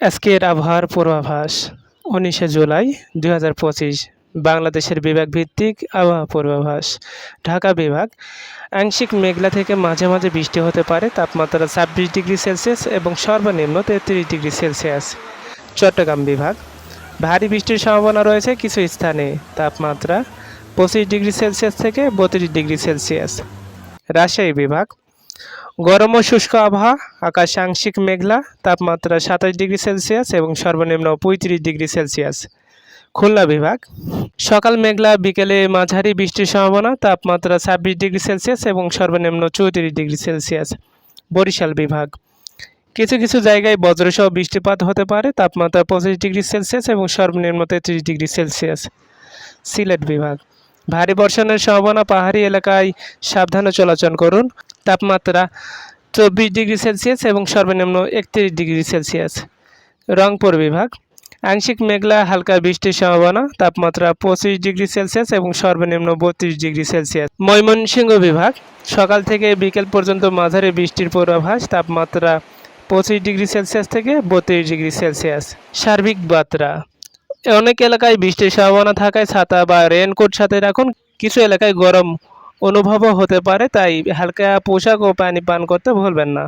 আজকের আবহাওয়ার পূর্বাভাস, উনিশে জুলাই দুই হাজার পঁচিশ, বাংলাদেশের বিভাগ ভিত্তিক আবহাওয়া পূর্বাভাস। ঢাকা বিভাগ, আংশিক মেঘলা থেকে মাঝে মাঝে বৃষ্টি হতে পারে, তাপমাত্রা ছাব্বিশ ডিগ্রি সেলসিয়াস এবং সর্বনিম্ন তেত্রিশ ডিগ্রি সেলসিয়াস। চট্টগ্রাম বিভাগ, ভারী বৃষ্টির সম্ভাবনা রয়েছে কিছু স্থানে, তাপমাত্রা পঁচিশ ডিগ্রি সেলসিয়াস থেকে বত্রিশ ডিগ্রি সেলসিয়াস। রাজশাহী বিভাগ গরম ও শুষ্ক আবহাওয়া, আকাশ আংশিক মেঘলা, তাপমাত্রা সাতাশ ডিগ্রি সেলসিয়াস এবং সর্বনিম্ন পঁয়ত্রিশ ডিগ্রি সেলসিয়াস। খুলনা বিভাগ, সকাল মেঘলা, বিকেলে মাঝারি বৃষ্টির সম্ভাবনা, তাপমাত্রা ছাব্বিশ ডিগ্রি সেলসিয়াস এবং সর্বনিম্ন চৌত্রিশ ডিগ্রি সেলসিয়াস। বরিশাল বিভাগ, কিছু কিছু জায়গায় বজ্রসহ বৃষ্টিপাত হতে পারে, তাপমাত্রা পঁচিশ ডিগ্রি সেলসিয়াস এবং সর্বনিম্ন তেত্রিশ ডিগ্রি সেলসিয়াস। সিলেট বিভাগ, ভারী বর্ষণের সম্ভাবনা, পাহাড়ি এলাকায় সাবধানে চলাচল করুন। তাপমাত্রা চব্বিশ ডিগ্রি সেলসিয়াস এবং সর্বনিম্ন একত্রিশ ডিগ্রি সেলসিয়াস। রংপুর বিভাগ, আংশিক মেঘলা, হালকা বৃষ্টির সম্ভাবনা, তাপমাত্রা পঁচিশ ডিগ্রি সেলসিয়াস এবং সর্বনিম্ন বত্রিশ ডিগ্রি সেলসিয়াস। ময়মনসিংহ বিভাগ, সকাল থেকে বিকেল পর্যন্ত মাঝারি বৃষ্টির পূর্বাভাস, তাপমাত্রা পঁচিশ ডিগ্রি সেলসিয়াস থেকে বত্রিশ ডিগ্রি সেলসিয়াস। সার্বিক বার্তা অনেক এলাকায় বৃষ্টির সম্ভাবনা থাকায় ছাতা বা রেনকোট সাথে রাখুন, কিছু এলাকায় গরম অনুভবও হতে পারে তাই হালকা পোশাক ও পানি পান করতে ভুলবেন না।